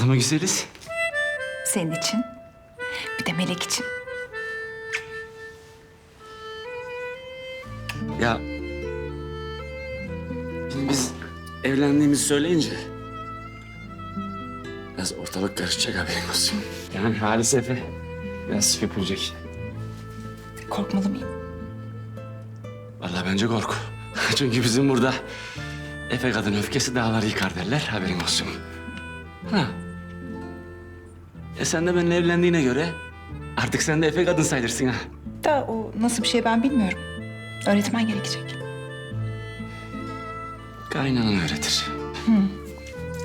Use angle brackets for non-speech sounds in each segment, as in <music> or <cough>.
Fazla mı güzeliz? Senin için. Bir de Melek için. Ya... Şimdi biz evlendiğimizi söyleyince... Biraz ortalık karışacak haberin olsun. Yani Halis Efe biraz köpürecek. Korkmalı mıyım? Vallahi bence korku. <laughs> Çünkü bizim burada Efe kadın öfkesi dağları yıkar derler haberin olsun. Ha. E sen de benimle evlendiğine göre artık sen de Efe kadın sayılırsın ha. Da o nasıl bir şey ben bilmiyorum. Öğretmen gerekecek. Kaynanan öğretir.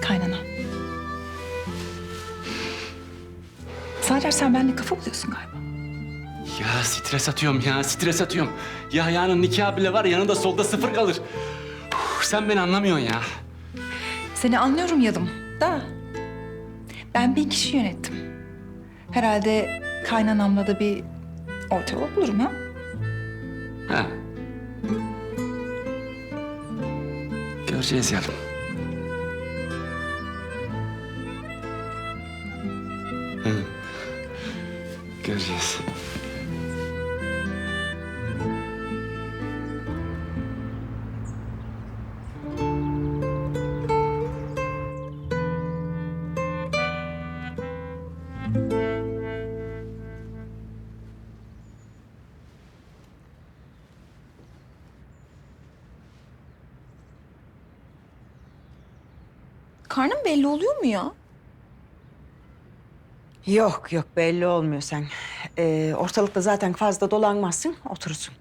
Kaynana. Sadece sen benimle kafa buluyorsun galiba. Ya stres atıyorum ya stres atıyorum. Yahya'nın nikahı bile var yanında solda sıfır kalır. Uf, sen beni anlamıyorsun ya. Seni anlıyorum Yadım. Da ben bir kişi yönettim. Herhalde kaynanamla da bir orta yol bulurum ya. Ha. Göreceğiz yarın. Karnım belli oluyor mu ya? Yok yok belli olmuyor sen. Ee, ortalıkta zaten fazla dolanmazsın, oturursun.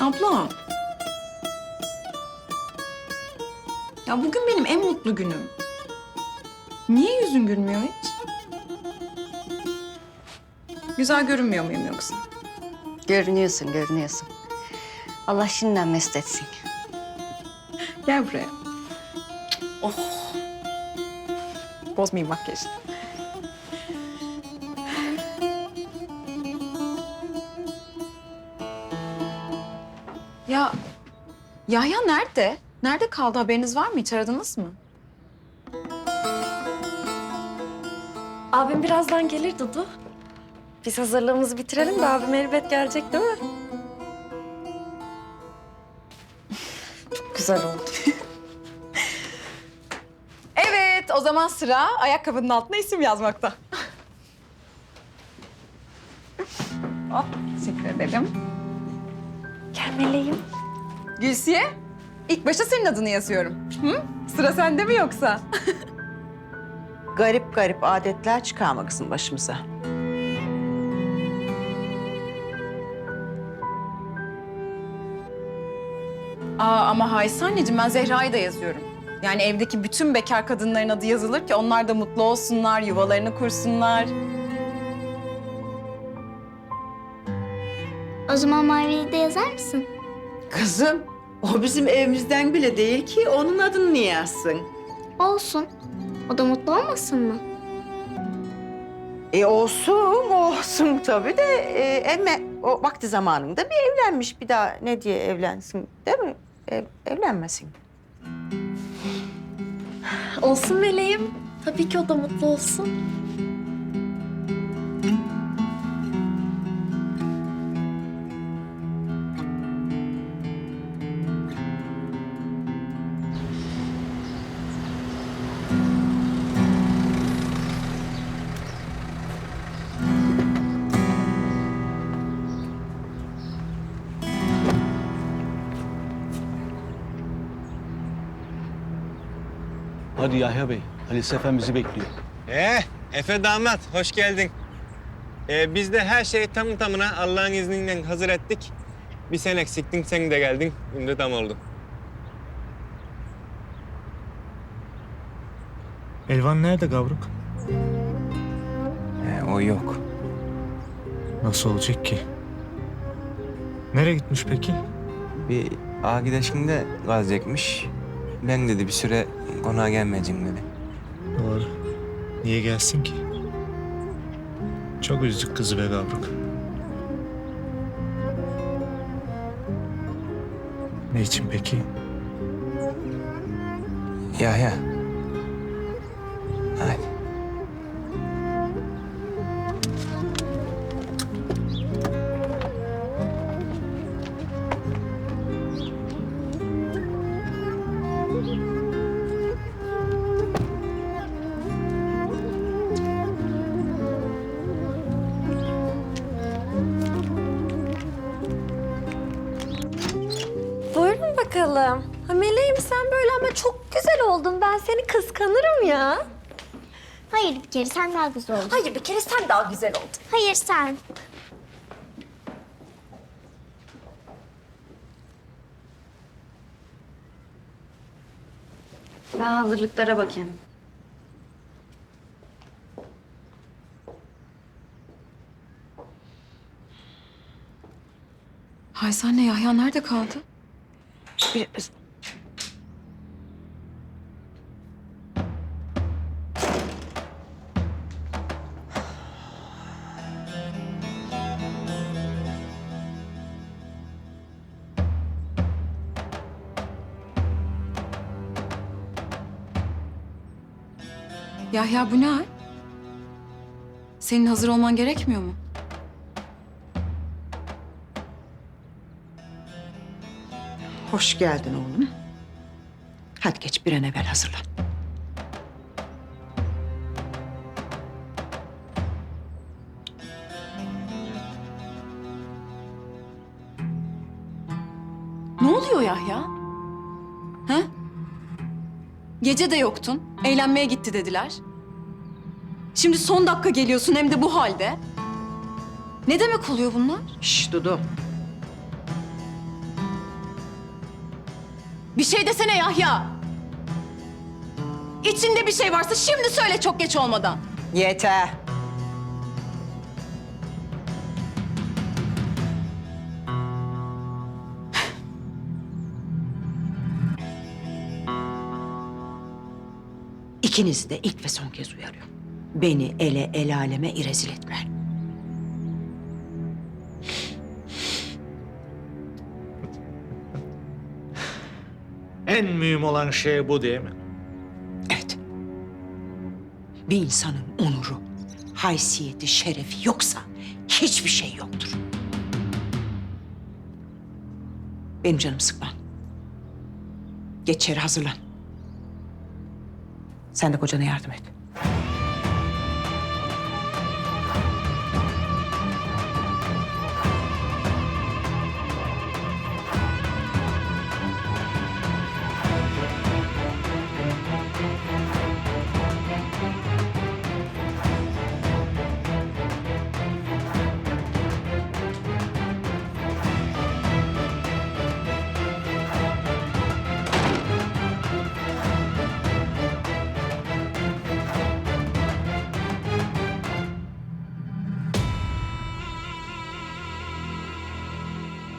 Abla. Ya bugün benim en mutlu günüm. Niye yüzün gülmüyor hiç? Güzel görünmüyor muyum yoksa? Görünüyorsun, görünüyorsun. Allah şimdiden mesut etsin. Gel buraya. Oh. Bozmayayım makyajını. Ya Yahya nerede? Nerede kaldı? Haberiniz var mı? Hiç aradınız mı? Abim birazdan gelir Dudu. Biz hazırlığımızı bitirelim de abim elbet gelecek değil mi? Güzel oldu. evet, o zaman sıra ayakkabının altına isim yazmakta. Hop, teşekkür ederim. Gel meleğim. Gülsiye, ilk başta senin adını yazıyorum. Hı? Sıra sende mi yoksa? Garip garip adetler çıkarma kızım başımıza. Aa, ama Haysi anneciğim ben Zehra'yı da yazıyorum. Yani evdeki bütün bekar kadınların adı yazılır ki onlar da mutlu olsunlar, yuvalarını kursunlar. O zaman Mavi'yi de yazar mısın? Kızım, o bizim evimizden bile değil ki. Onun adını niye yazsın? Olsun. O da mutlu olmasın mı? E olsun, olsun tabii de. E, emme o vakti zamanında bir evlenmiş. Bir daha ne diye evlensin değil mi? Ev, evlenmesin. Olsun meleğim. Tabii ki o da mutlu olsun. Hadi Yahya Bey, Halis Efendi bizi bekliyor. Ee, Efe damat hoş geldin. Ee, biz de her şeyi tam tamına Allah'ın izniyle hazır ettik. Bir sen eksiktin, sen de geldin. Şimdi tam oldu. Elvan nerede Gavruk? Ee, o yok. Nasıl olacak ki? Nereye gitmiş peki? Bir ağa gideşinde kalacakmış. Ben dedi bir süre konağa gelmeyeceğim dedi. Doğru. Niye gelsin ki? Çok üzdük kızı be Gavruk. Ne için peki? Yahya. Hadi. Buyurun bakalım. Ha Meleğim sen böyle ama çok güzel oldun. Ben seni kıskanırım ya. Hayır bir kere sen daha güzel oldun. Hayır bir kere sen daha güzel oldun. Hayır sen. Ben hazırlıklara bakayım. Haysel anne Yahya nerede kaldı? Bir- Yahya bu ne hal? Senin hazır olman gerekmiyor mu? Hoş geldin oğlum. Hadi geç bir an evvel hazırlan. Ne oluyor Yahya? Ha? Gece de yoktun. Eğlenmeye gitti dediler. Şimdi son dakika geliyorsun hem de bu halde. Ne demek oluyor bunlar? Şş Dudu. Bir şey desene Yahya. İçinde bir şey varsa şimdi söyle çok geç olmadan. Yeter. İkinizi de ilk ve son kez uyarıyorum. Beni ele el aleme irezil etme. En mühim olan şey bu değil mi? Evet. Bir insanın onuru, haysiyeti, şerefi yoksa hiçbir şey yoktur. Benim canım sıkma. Geç içeri hazırlan. Sen de kocana yardım et.